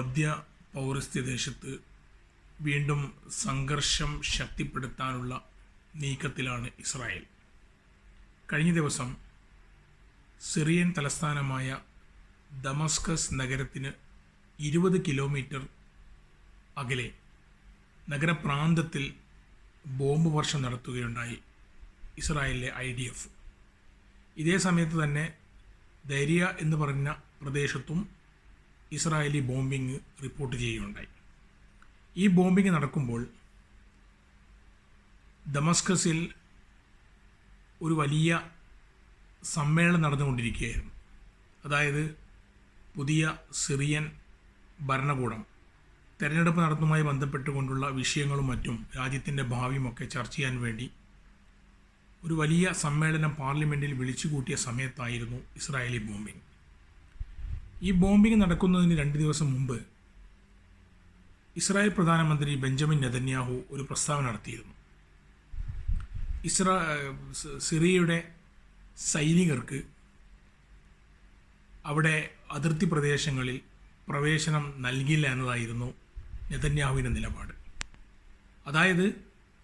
മധ്യ പൗരസ്ത്യ ദേശത്ത് വീണ്ടും സംഘർഷം ശക്തിപ്പെടുത്താനുള്ള നീക്കത്തിലാണ് ഇസ്രായേൽ. കഴിഞ്ഞ ദിവസം സിറിയൻ തലസ്ഥാനമായ ദമസ്കസ് നഗരത്തിന് ഇരുപത് കിലോമീറ്റർ അകലെ നഗരപ്രാന്തത്തിൽ ബോംബ് വർഷം നടത്തുകയുണ്ടായി ഇസ്രായേലിലെ ഐ ഡി എഫ്. ഇതേ സമയത്ത് തന്നെ ദരിയ എന്ന് പറഞ്ഞ പ്രദേശത്തും ഇസ്രായേലി ബോംബിംഗ് റിപ്പോർട്ട് ചെയ്യുകയുണ്ടായി. ഈ ബോംബിംഗ് നടക്കുമ്പോൾ ഡമസ്കസിൽ ഒരു വലിയ സമ്മേളനം നടന്നുകൊണ്ടിരിക്കുകയായിരുന്നു. അതായത് പുതിയ സിറിയൻ ഭരണകൂടം. തെരഞ്ഞെടുപ്പ് നടത്തുമായി ബന്ധപ്പെട്ടുകൊണ്ടുള്ള വിഷയങ്ങളും മറ്റും രാജ്യത്തിന്റെ ഭാവിയുമൊക്കെ ചർച്ച ചെയ്യാൻ വേണ്ടി ഒരു വലിയ സമ്മേളനം പാർലമെന്റിൽ വിളിച്ചു കൂട്ടിയ സമയത്തായിരുന്നു ഇസ്രായേലി ബോംബിംഗ്. ഈ ബോംബിംഗ് നടക്കുന്നതിന് രണ്ട് ദിവസം മുമ്പ് ഇസ്രായേൽ പ്രധാനമന്ത്രി ബെഞ്ചമിൻ നെതന്യാഹു ഒരു പ്രസ്താവന നടത്തിയിരുന്നു. ഇസ്രാ സിറിയയുടെ സൈനികർക്ക് അവിടെ അതിർത്തി പ്രദേശങ്ങളിൽ പ്രവേശനം നൽകില്ല എന്നതായിരുന്നു നെതന്യാഹുവിന്റെ നിലപാട്. അതായത്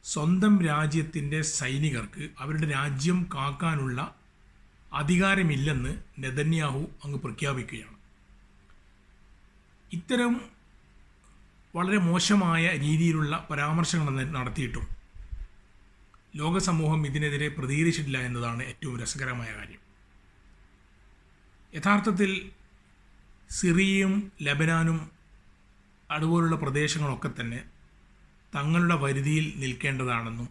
സ്വന്തം രാജ്യത്തിന്റെ സൈനികർക്ക് അവരുടെ രാജ്യം കാക്കാനുള്ള അധികാരമില്ലെന്ന് നെതന്യാഹു അങ്ങ് പ്രഖ്യാപിക്കുകയാണ്. ഇത്തരം വളരെ മോശമായ രീതിയിലുള്ള പരാമർശങ്ങൾ നടത്തിയിട്ടും ലോകസമൂഹം ഇതിനെതിരെ പ്രതികരിച്ചിട്ടില്ല എന്നതാണ് ഏറ്റവും രസകരമായ കാര്യം. യഥാർത്ഥത്തിൽ സിറിയയും ലബനാനും അതുപോലുള്ള പ്രദേശങ്ങളൊക്കെ തന്നെ തങ്ങളുടെ പരിധിയിൽ നിൽക്കേണ്ടതാണെന്നും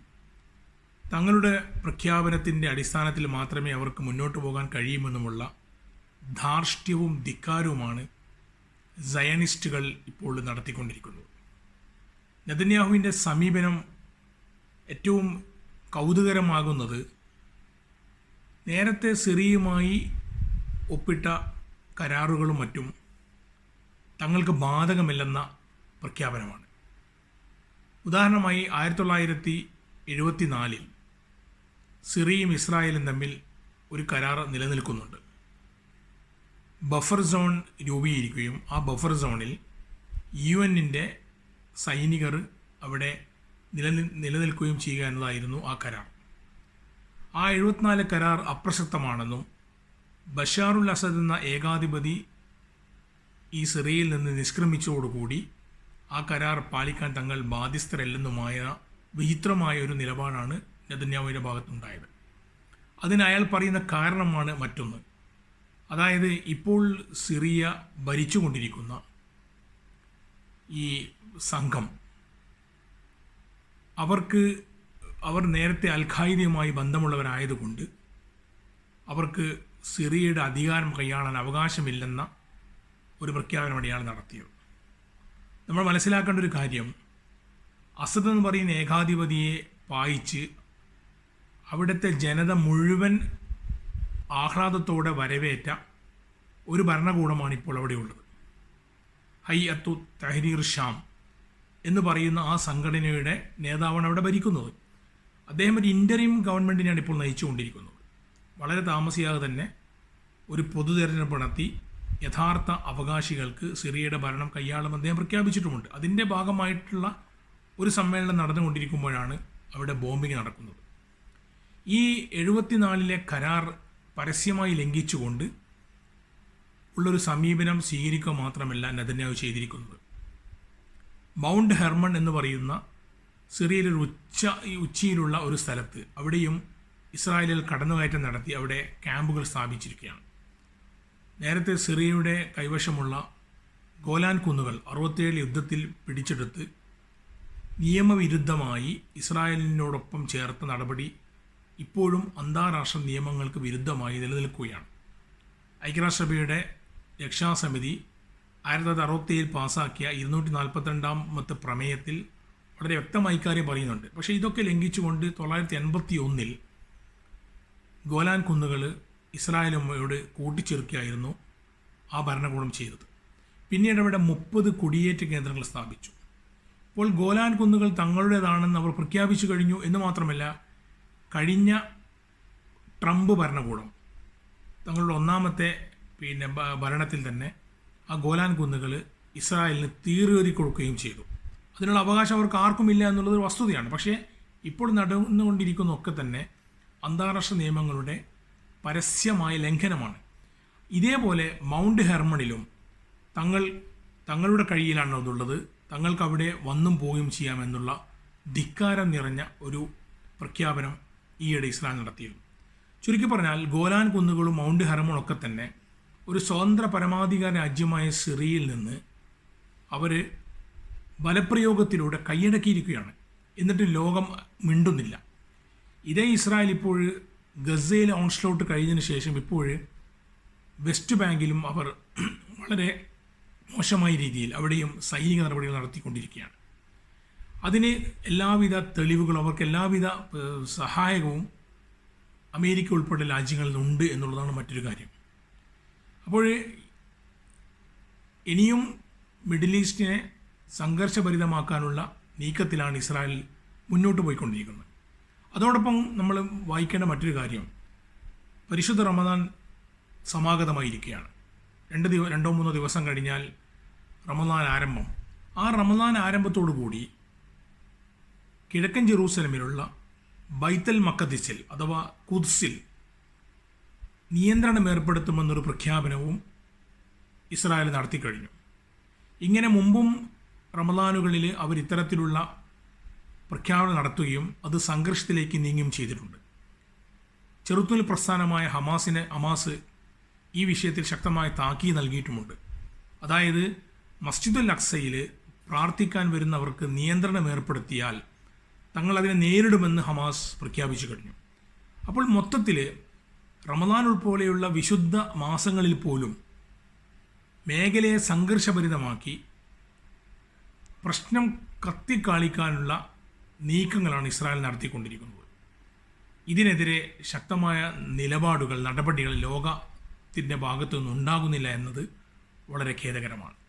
തങ്ങളുടെ പ്രഖ്യാപനത്തിന്റെ അടിസ്ഥാനത്തിൽ മാത്രമേ അവർക്ക് മുന്നോട്ട് പോകാൻ കഴിയുമെന്നുമുള്ള ധാർഷ്ട്യവും ധിക്കാരവുമാണ് സയനിസ്റ്റുകൾ ഇപ്പോൾ നടത്തിക്കൊണ്ടിരിക്കുന്നു. നെതന്യാഹുവിന്റെ സമീപനം ഏറ്റവും കൗതുകരമാകുന്നത് നേരത്തെ സിറിയുമായി ഒപ്പിട്ട കരാറുകളും മറ്റും തങ്ങൾക്ക് ബാധകമില്ലെന്ന പ്രഖ്യാപനമാണ്. ഉദാഹരണമായി ആയിരത്തി തൊള്ളായിരത്തി എഴുപത്തി നാലിൽ സിറിയയും ഇസ്രായേലും തമ്മിൽ ഒരു കരാർ നിലനിൽക്കുന്നുണ്ട്. ബഫർ സോൺ രൂപീകരിക്കുകയും ആ ബഫർ സോണിൽ യു എന്നിന്റെ സൈനികർ അവിടെ നിലനിൽ നിലനിൽക്കുകയും ചെയ്യുക എന്നതായിരുന്നു ആ കരാർ. ആ എഴുപത്തിനാല് കരാർ അപ്രസക്തമാണെന്നും ബഷാറുൽ അസദ് എന്ന ഏകാധിപതി ഈ സിറിയയിൽ നിന്ന് നിഷ്ക്രമിച്ചതോടുകൂടി ആ കരാർ പാലിക്കാൻ തങ്ങൾ ബാധ്യസ്ഥരല്ലെന്നുമായ വിചിത്രമായ ഒരു നിലപാടാണ് നെതന്യാവിന്റെ ഭാഗത്തുണ്ടായത്. അതിന് അയാൾ പറയുന്ന കാരണമാണ് മറ്റൊന്ന്. അതായത് ഇപ്പോൾ സിറിയ ഭരിച്ചുകൊണ്ടിരിക്കുന്ന ഈ സംഘം അവർക്ക് അവർ നേരത്തെ അൽഖായിദയുമായി ബന്ധമുള്ളവരായതുകൊണ്ട് അവർക്ക് സിറിയയുടെ അധികാരം കൈയാളാൻ അവകാശമില്ലെന്ന ഒരു പ്രഖ്യാപനമാണ് ഇയാൾ നടത്തിയത്. നമ്മൾ മനസ്സിലാക്കേണ്ട ഒരു കാര്യം അസദ് എന്ന് പറയുന്ന ഏകാധിപതിയെ പായിച്ച് അവിടുത്തെ ജനത മുഴുവൻ ആഹ്ലാദത്തോടെ വരവേറ്റ ഒരു ഭരണകൂടമാണ് ഇപ്പോൾ അവിടെയുള്ളത്. ഹൈ അത്തു തഹരീർ ഷാം എന്ന് പറയുന്ന ആ സംഘടനയുടെ നേതാവാണ് അവിടെ ഭരിക്കുന്നത്. അദ്ദേഹം ഒരു ഇന്ററിം ഗവൺമെന്റിനെയാണ് ഇപ്പോൾ നയിച്ചുകൊണ്ടിരിക്കുന്നത്. വളരെ താമസിയാതെ തന്നെ ഒരു പൊതു തെരഞ്ഞെടുപ്പ് നടത്തി യഥാർത്ഥ അവകാശികൾക്ക് സിറിയയുടെ ഭരണം കൈയാളുമെന്ന് അദ്ദേഹം പ്രഖ്യാപിച്ചിട്ടുമുണ്ട്. അതിന്റെ ഭാഗമായിട്ടുള്ള ഒരു സമ്മേളനം നടന്നുകൊണ്ടിരിക്കുമ്പോഴാണ് അവിടെ ബോംബിംഗ് നടക്കുന്നത്. ഈ എഴുപത്തിനാലിലെ കരാർ പരസ്യമായി ലംഘിച്ചുകൊണ്ട് ഉള്ളൊരു സമീപനം സ്വീകരിക്കുക മാത്രമല്ല നെതന്യാവ് ചെയ്തിരിക്കുന്നത്. മൗണ്ട് ഹെർമൺ എന്ന് പറയുന്ന സിറിയയിലെ ഒരു ഉച്ച ഉച്ചിയിലുള്ള ഒരു സ്ഥലത്ത് അവിടെയും ഇസ്രായേലിൽ കടന്നുകയറ്റം നടത്തി അവിടെ ക്യാമ്പുകൾ സ്ഥാപിച്ചിരിക്കുകയാണ്. നേരത്തെ സിറിയയുടെ കൈവശമുള്ള ഗോലാൻ കുന്നുകൾ അറുപത്തേഴ് യുദ്ധത്തിൽ പിടിച്ചെടുത്ത് നിയമവിരുദ്ധമായി ഇസ്രായേലിനോടൊപ്പം ചേർത്ത നടപടി ഇപ്പോഴും അന്താരാഷ്ട്ര നിയമങ്ങൾക്ക് വിരുദ്ധമായി നിലനിൽക്കുകയാണ്. ഐക്യരാഷ്ട്രസഭയുടെ രക്ഷാസമിതി ആയിരത്തി തൊള്ളായിരത്തി അറുപത്തിയേഴ് പാസ്സാക്കിയ ഇരുന്നൂറ്റി നാൽപ്പത്തിരണ്ടാമത്തെ പ്രമേയത്തിൽ വളരെ വ്യക്തമായി കാര്യം പറയുന്നുണ്ട്. പക്ഷേ ഇതൊക്കെ ലംഘിച്ചുകൊണ്ട് തൊള്ളായിരത്തി എൺപത്തി ഒന്നിൽ ഗോലാൻ കുന്നുകൾ ഇസ്രായേലുമയോട് കൂട്ടിച്ചേർക്കുകയായിരുന്നു ആ ഭരണകൂടം ചെയ്തത്. പിന്നീട് അവിടെ മുപ്പത് കുടിയേറ്റ കേന്ദ്രങ്ങൾ സ്ഥാപിച്ചു. ഇപ്പോൾ ഗോലാൻ കുന്നുകൾ തങ്ങളുടേതാണെന്ന് അവർ പ്രഖ്യാപിച്ചു കഴിഞ്ഞു എന്ന് മാത്രമല്ല കഴിഞ്ഞ ട്രംപ് ഭരണകൂടം തങ്ങളുടെ ഒന്നാമത്തെ പിന്നെ ഭരണത്തിൽ തന്നെ ആ ഗോലാൻ കുന്നുകൾ ഇസ്രായേലിന് തീറേറി കൊടുക്കുകയും ചെയ്തു. അതിനുള്ള അവകാശം അവർക്ക് ആർക്കുമില്ല എന്നുള്ളത് വസ്തുതയാണ്. പക്ഷേ ഇപ്പോൾ നടന്നുകൊണ്ടിരിക്കുന്നതൊക്കെ തന്നെ അന്താരാഷ്ട്ര നിയമങ്ങളുടെ പരസ്യമായ ലംഘനമാണ്. ഇതേപോലെ മൗണ്ട് ഹെർമണിലും തങ്ങൾ തങ്ങളുടെ കഴിയിലാണ് അതുള്ളത് തങ്ങൾക്ക് അവിടെ വന്നും പോവുകയും ചെയ്യാമെന്നുള്ള ധിക്കാരം നിറഞ്ഞ ഒരു പ്രഖ്യാപനം ഈയിടെ ഇസ്രായേൽ നടത്തിയിരുന്നു. ചുരുക്കി പറഞ്ഞാൽ ഗോലാൻ കുന്നുകളും മൗണ്ട് ഹെർമണും ഒക്കെ തന്നെ ഒരു സ്വതന്ത്ര പരമാധികാര രാജ്യമായ സിറിയയിൽ നിന്ന് അവർ ബലപ്രയോഗത്തിലൂടെ കൈയടക്കിയിരിക്കുകയാണ്. എന്നിട്ട് ലോകം മിണ്ടുന്നില്ല. ഇതേ ഇസ്രായേൽ ഇപ്പോൾ ഗസയിൽ ഓൺസ്ലോട്ട് കഴിഞ്ഞതിന് ശേഷം ഇപ്പോൾ വെസ്റ്റ് ബാങ്കിലും അവർ വളരെ മോശമായ രീതിയിൽ അവിടെയും സൈനിക നടപടികൾ നടത്തിക്കൊണ്ടിരിക്കുകയാണ്. അതിന് എല്ലാവിധ തെളിവുകളും അവർക്ക് എല്ലാവിധ സഹായകവും അമേരിക്ക ഉൾപ്പെടെ രാജ്യങ്ങളിൽ ഉണ്ട് എന്നുള്ളതാണ് മറ്റൊരു കാര്യം. അപ്പോൾ ഇനിയും മിഡിൽ ഈസ്റ്റിനെ സംഘർഷഭരിതമാക്കാനുള്ള നീക്കത്തിലാണ് ഇസ്രായേൽ മുന്നോട്ട് പോയിക്കൊണ്ടിരിക്കുന്നത്. അതോടൊപ്പം നമ്മൾ വായിക്കേണ്ട മറ്റൊരു കാര്യം പരിശുദ്ധ റമദാൻ സമാഗതമായിരിക്കുകയാണ്. രണ്ട് ദിവ രണ്ടോ മൂന്നോ ദിവസം കഴിഞ്ഞാൽ റമദാൻ ആരംഭം. ആ റമദാൻ ആരംഭത്തോടു കൂടി കിഴക്കൻ ജെറൂസലമിലുള്ള ബൈത്തൽ മക്കദിസിൽ അഥവാ കുദ്സിൽ നിയന്ത്രണം ഏർപ്പെടുത്തുമെന്നൊരു പ്രഖ്യാപനവും ഇസ്രായേൽ നടത്തിക്കഴിഞ്ഞു. ഇങ്ങനെ മുമ്പും റമദാനുകളിൽ അവർ ഇത്തരത്തിലുള്ള പ്രഖ്യാപനം നടത്തുകയും അത് സംഘർഷത്തിലേക്ക് നീങ്ങുകയും ചെയ്തിട്ടുണ്ട്. ചെറുത്തുനിൽ പ്രസ്ഥാനമായ ഹമാസിന് ഹമാസ് ഈ വിഷയത്തിൽ ശക്തമായ താക്കീ നൽകിയിട്ടുമുണ്ട്. അതായത് മസ്ജിദുൽ അക്സയിൽ പ്രാർത്ഥിക്കാൻ വരുന്നവർക്ക് നിയന്ത്രണം ഏർപ്പെടുത്തിയാൽ തങ്ങൾ അതിനെ നേരിടുമെന്ന് ഹമാസ് പ്രഖ്യാപിച്ചു കഴിഞ്ഞു. അപ്പോൾ മൊത്തത്തിൽ റമദാൻ ഉൾപ്പെടെയുള്ള വിശുദ്ധ മാസങ്ങളിൽ പോലും മേഖലയെ സംഘർഷഭരിതമാക്കി പ്രശ്നം കത്തിക്കാളിക്കാനുള്ള നീക്കങ്ങളാണ് ഇസ്രായേൽ നടത്തിക്കൊണ്ടിരിക്കുന്നത്. ഇതിനെതിരെ ശക്തമായ നിലപാടുകൾ നടപടികൾ ലോകത്തിന്റെ ഭാഗത്തു നിന്നുണ്ടാകുന്നില്ല എന്നത് വളരെ ഖേദകരമാണ്.